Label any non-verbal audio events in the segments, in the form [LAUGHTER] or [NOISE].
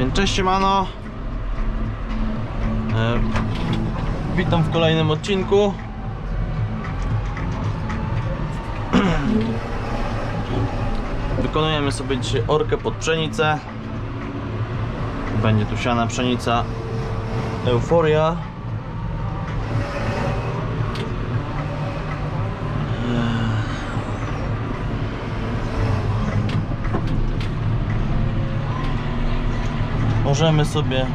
Więc cześć siemano. E, witam w kolejnym odcinku. [CLEARS THROAT] Wykonujemy sobie dzisiaj orkę pod pszenicę. Będzie tu siana pszenica Euforia. Możemy sobie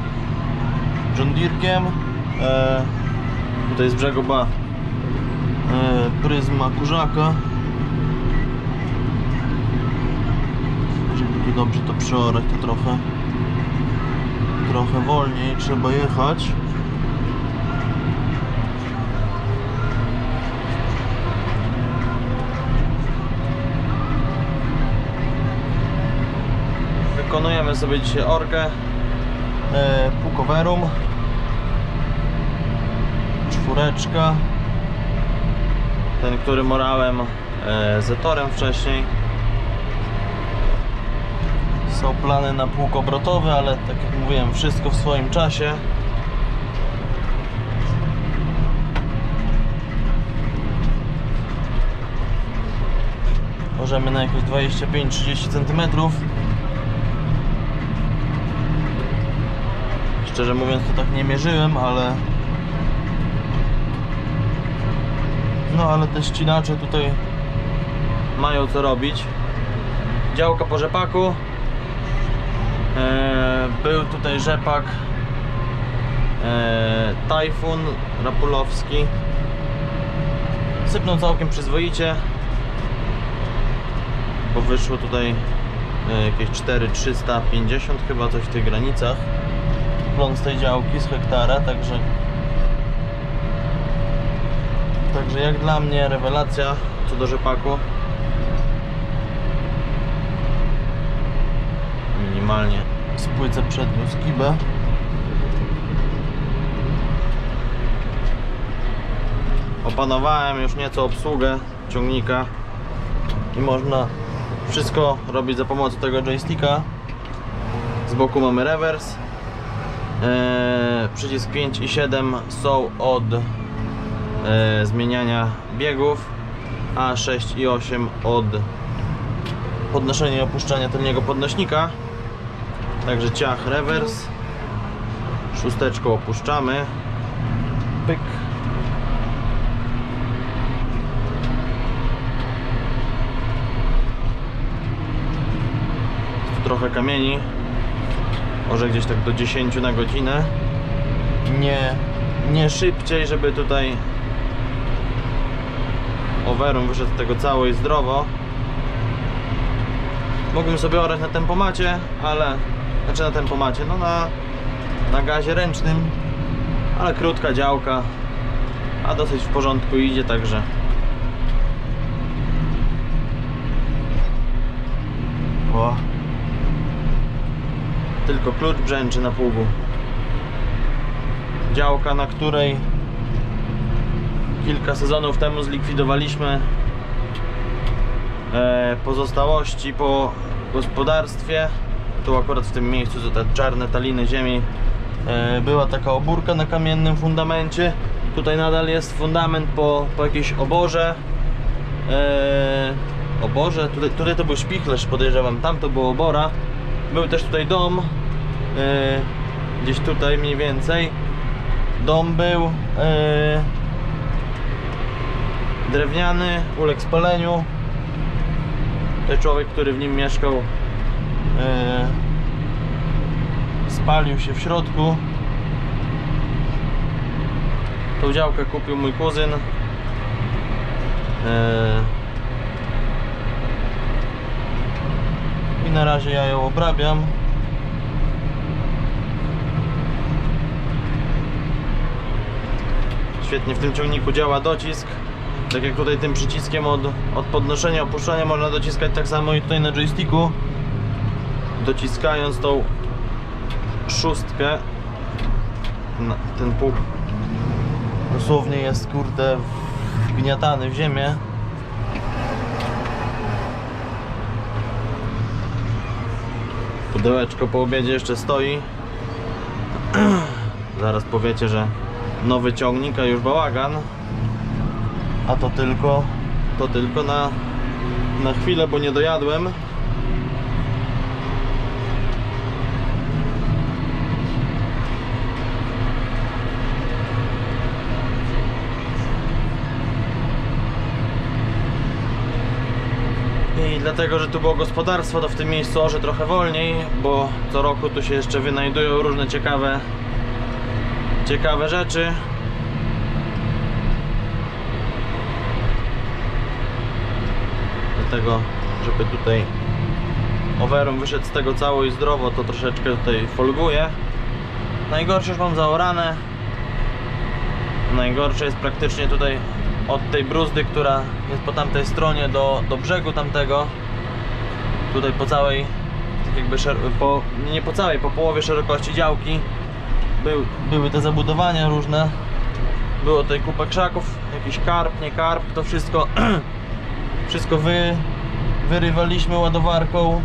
John Deere'kiem e, Tutaj z brzegu ba e, pryzma kurzaka. Żeby tu dobrze to przeorać to trochę. Trochę wolniej trzeba jechać. Wykonujemy sobie dzisiaj orkę e, Pukoverum czwóreczka. Ten, który morałem e, Zetorem wcześniej. Są plany na pług obrotowy, ale tak jak mówiłem, wszystko w swoim czasie. Możemy na jakieś 25-30 cm Szczerze mówiąc to tak nie mierzyłem, ale No ale te ścinacze tutaj mają co robić. Działka po rzepaku. Eee, Był tutaj rzepak eee, Tajfun Rapulowski. Sypnął całkiem przyzwoicie Bo wyszło tutaj e, jakieś 4350 chyba coś w tych granicach plon z tej działki z hektara, także Także jak dla mnie rewelacja co do rzepaku Minimalnie spłycę przednią skibę. Opanowałem już nieco obsługę ciągnika i można wszystko robić za pomocą tego joysticka. Z boku mamy rewers przycisk 5 i 7 są od e, zmieniania biegów, a 6 i 8 od podnoszenia i opuszczania tylniego podnośnika. Także ciach rewers. Szósteczką opuszczamy. Pyk. Trochę kamieni. Może gdzieś tak do 10 na godzinę. Nie, nie szybciej, żeby tutaj overum wyszedł z tego cało i zdrowo. Mógłbym sobie orać na tempomacie, ale znaczy na tempomacie, no na, na gazie ręcznym, ale krótka działka, a dosyć w porządku idzie, także o. Tylko klucz brzęczy na pługu. Działka, na której kilka sezonów temu zlikwidowaliśmy e, pozostałości po gospodarstwie. Tu akurat w tym miejscu, co te czarne taliny ziemi, e, była taka obórka na kamiennym fundamencie. Tutaj nadal jest fundament po, po jakiejś oborze. E, oborze? Tutaj, tutaj to był szpichlerz, podejrzewam. Tam to było obora. Był też tutaj dom. e, gdzieś tutaj mniej więcej. Dom był. e, drewniany, uległ spaleniu. Ten człowiek, który w nim mieszkał, e, spalił się w środku. Tą działkę kupił mój kuzyn. Na razie ja ją obrabiam. Świetnie w tym ciągniku działa docisk. Tak jak tutaj tym przyciskiem od, od podnoszenia, opuszczania można dociskać tak samo i tutaj na joysticku. Dociskając tą szóstkę ten pług dosłownie jest kurde wgniatany w ziemię. Dołeczko po obiedzie jeszcze stoi. [CLEARS THROAT] Zaraz powiecie, że nowy ciągnik, a już bałagan. A to tylko, to tylko na, na chwilę, bo nie dojadłem. I dlatego, że tu było gospodarstwo, to w tym miejscu orze trochę wolniej, bo co roku tu się jeszcze wynajdują różne ciekawe ciekawe rzeczy. Dlatego, żeby tutaj overum wyszedł z tego cało i zdrowo, to troszeczkę tutaj folguję. Najgorsze już mam zaorane. Najgorsze jest praktycznie tutaj od tej bruzdy, która jest po tamtej stronie do, do brzegu tamtego. Tutaj po całej, tak jakby po, nie po całej, po połowie szerokości działki był, były te zabudowania różne. Było tutaj kupę krzaków, jakiś karp, nie karp, to wszystko [CLEARS THROAT] wszystko wy, wyrywaliśmy ładowarką.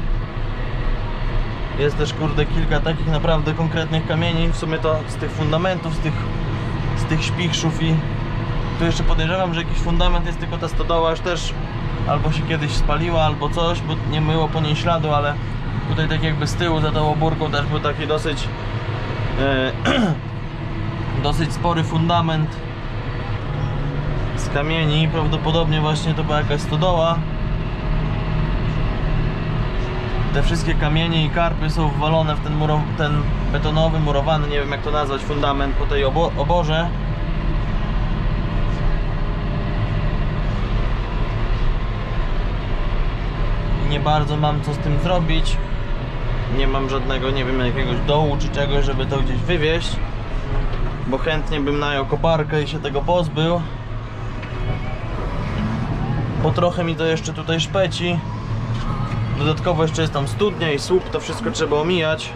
Jest też kurde kilka takich naprawdę konkretnych kamieni, w sumie to z tych fundamentów, z tych, z tych śpichrzów i tu jeszcze podejrzewam, że jakiś fundament jest tylko ta stodoła już też albo się kiedyś spaliła, albo coś, bo nie myło po niej śladu, ale tutaj tak jakby z tyłu za tą obórką też był taki dosyć e, [CLEARS THROAT] dosyć spory fundament z kamieni, prawdopodobnie właśnie to była jakaś stodoła. Te wszystkie kamienie i karpy są wwalone w ten, ten betonowy, murowany, nie wiem jak to nazwać, fundament po tej obo oborze. Bardzo mam co z tym zrobić. Nie mam żadnego, nie wiem, jakiegoś dołu czy czegoś, żeby to gdzieś wywieźć. Bo chętnie bym najął koparkę i się tego pozbył. Bo trochę mi to jeszcze tutaj szpeci. Dodatkowo jeszcze jest tam studnia i słup, to wszystko trzeba omijać.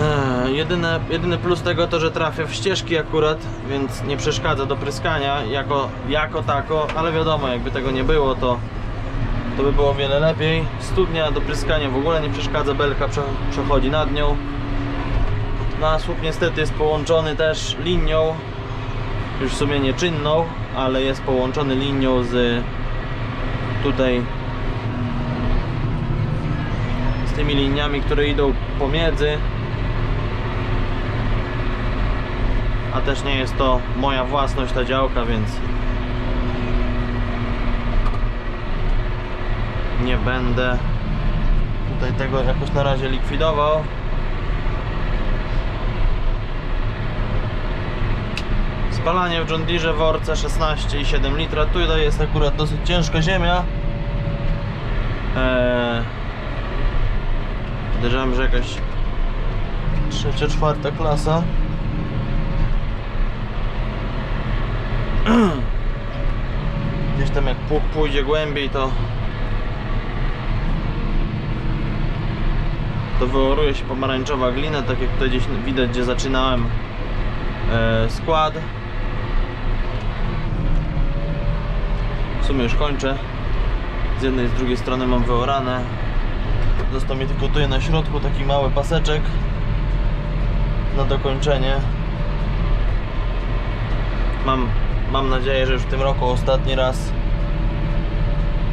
Eee, jedyne, jedyny plus tego to, że trafię w ścieżki akurat, więc nie przeszkadza do pryskania jako, jako tako, ale wiadomo, jakby tego nie było, to, to by było o wiele lepiej. Studnia do pryskania w ogóle nie przeszkadza, belka prze, przechodzi nad nią. No a słup niestety jest połączony też linią, już w sumie nieczynną, ale jest połączony linią z tutaj z tymi liniami, które idą pomiędzy a też nie jest to moja własność ta działka, więc nie będę tutaj tego jakoś na razie likwidował. Spalanie w John Deere w orce 16,7 litra. Tutaj jest akurat dosyć ciężka ziemia. Eee, że jakaś trzecia, czwarta klasa. [CLEARS THROAT] Gdzieś tam jak pójdzie głębiej to to wyłoruje się pomarańczowa glina, tak jak tutaj gdzieś widać, gdzie zaczynałem e, skład. W sumie już kończę. Z jednej i z drugiej strony mam wyorane. Został mi tylko tutaj na środku taki mały paseczek na dokończenie. Mam, mam nadzieję, że już w tym roku ostatni raz.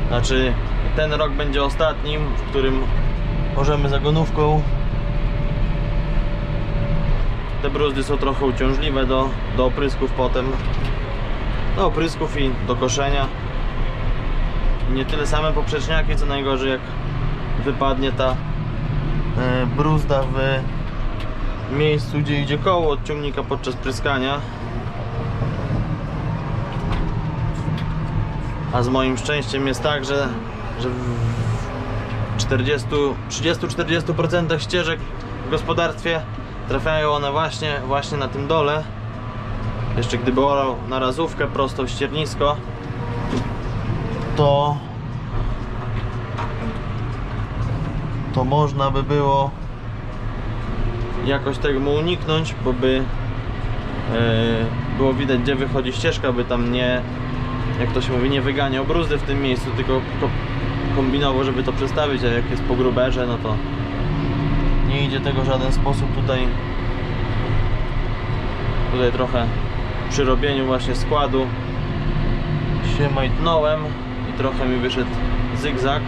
Znaczy, ten rok będzie ostatnim, w którym możemy zagonówką. Te bruzdy są trochę uciążliwe do, do oprysków potem. Do oprysków i do koszenia. Nie tyle same poprzeczniaki, co najgorzej jak wypadnie ta e, bruzda w miejscu, gdzie idzie koło od ciągnika podczas pryskania. A z moim szczęściem jest tak, że, że w 40, 30-40% ścieżek w gospodarstwie trafiają one właśnie, właśnie na tym dole. Jeszcze gdyby orał na razówkę prosto w ściernisko, to to można by było jakoś tego mu uniknąć, bo by e, było widać gdzie wychodzi ścieżka, by tam nie jak to się mówi, nie wyganiał bruzdy w tym miejscu, tylko ko kombinował, żeby to przestawić, a jak jest po gruberze, no to nie idzie tego w żaden sposób tutaj. Tutaj trochę przy robieniu właśnie składu się majtnąłem i trochę mi wyszedł zygzak.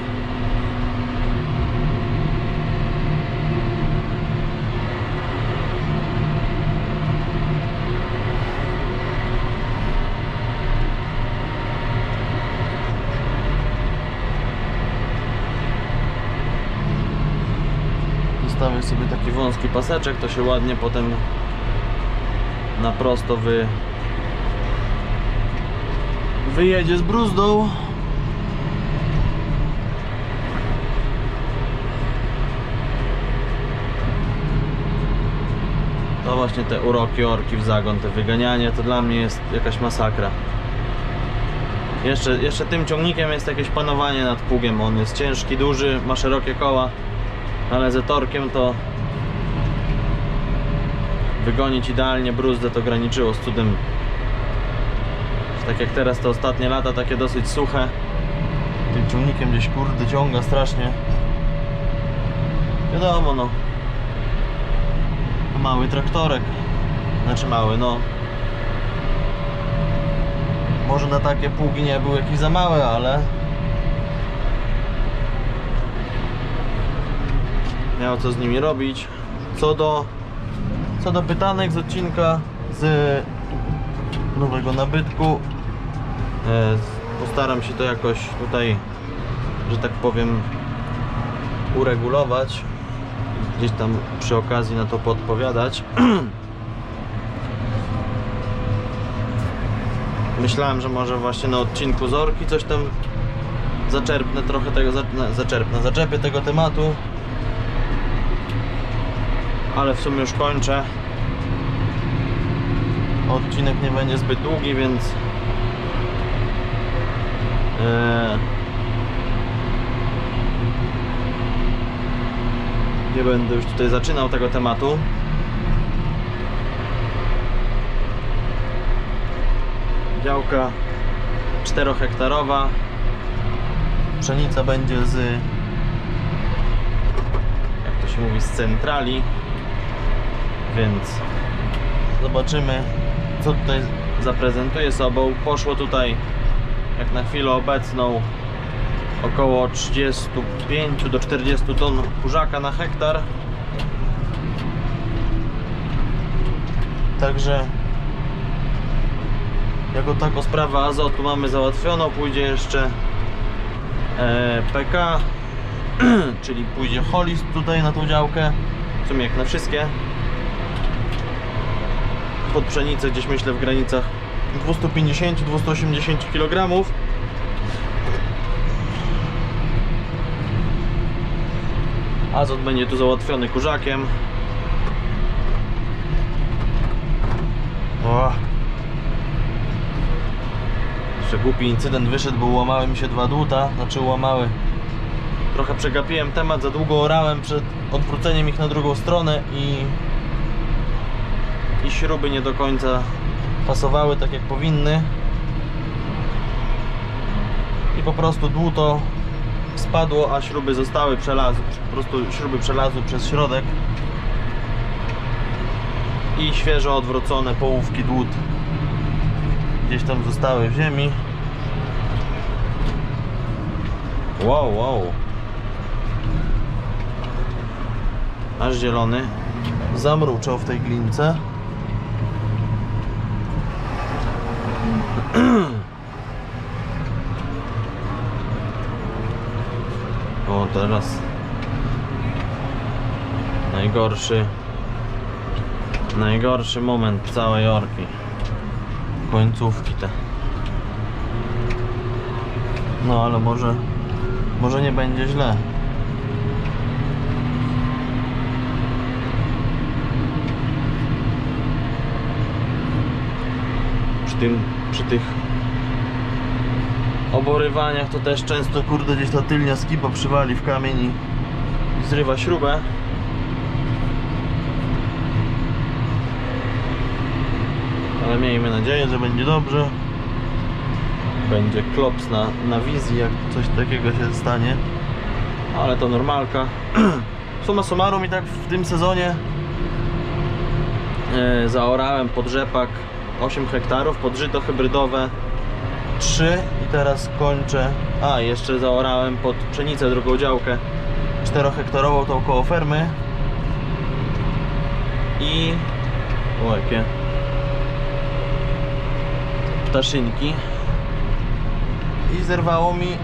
Zostawię sobie taki wąski paseczek, to się ładnie potem na prosto wy wyjedzie z bruzdą. To właśnie te uroki orki w zagon, te wyganianie, to dla mnie jest jakaś masakra. Jeszcze, jeszcze tym ciągnikiem jest jakieś panowanie nad pługiem. On jest ciężki, duży, ma szerokie koła, ale ze torkiem to wygonić idealnie bruzdę to graniczyło z cudem. Tak jak teraz te ostatnie lata, takie dosyć suche. Tym ciągnikiem gdzieś kurde ciąga strasznie. Wiadomo no. Mały traktorek. Znaczy mały, no. Może na takie pługi nie był jakiś za mały, ale miał co z nimi robić. Co do co do pytanek z odcinka z nowego nabytku e, postaram się to jakoś tutaj że tak powiem uregulować. Gdzieś tam przy okazji na to podpowiadać. [CLEARS THROAT] Myślałem, że może właśnie na odcinku Zorki coś tam zaczerpnę trochę tego zaczerpnę, zaczepię tego tematu ale w sumie już kończę. Odcinek nie będzie zbyt długi, więc eee, nie będę już tutaj zaczynał tego tematu. Działka 4 hektarowa. Pszenica będzie z jak to się mówi z centrali więc zobaczymy co tutaj zaprezentuje sobą. Poszło tutaj jak na chwilę obecną około 35 do 40 ton kurzaka na hektar. Także jako tako sprawę azotu mamy załatwioną. Pójdzie jeszcze e, PK [CLEARS THROAT] czyli pójdzie holist tutaj na tą działkę. W sumie jak na wszystkie pod pszenicę gdzieś myślę w granicach 250-280 kg azot będzie tu załatwiony kurzakiem. O. jeszcze głupi incydent wyszedł, bo łamały mi się dwa dłuta znaczy łamały. Trochę przegapiłem temat, za długo orałem przed odwróceniem ich na drugą stronę i i śruby nie do końca pasowały tak jak powinny. I po prostu dłuto spadło, a śruby zostały, przelazły, po prostu śruby przelazły przez środek. I świeżo odwrócone połówki dłut gdzieś tam zostały w ziemi. Wow, wow. Aż zielony zamruczał w tej glince [CLEARS THROAT] O, teraz. Najgorszy. Najgorszy moment całej orki. Końcówki te. No ale może może nie będzie źle. Przy tym przy tych oborywaniach to też często kurde gdzieś ta tylnia skipa przywali w kamień i, zrywa śrubę ale miejmy nadzieję, że będzie dobrze będzie klops na, na wizji, jak coś takiego się stanie. Ale to normalka. [CLEARS THROAT] Suma summarum i tak w tym sezonie e, zaorałem pod rzepak 8 hektarów, pod żyto hybrydowe 3 i teraz kończę. A, jeszcze zaorałem pod pszenicę drugą działkę 4 hektarową tą koło fermy. I o jakie ptaszynki i zerwało mi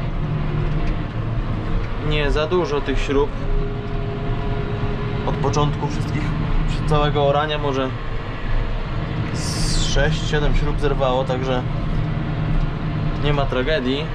nie za dużo tych śrub od początku wszystkich całego orania może 6-7 śrub zerwało, także nie ma tragedii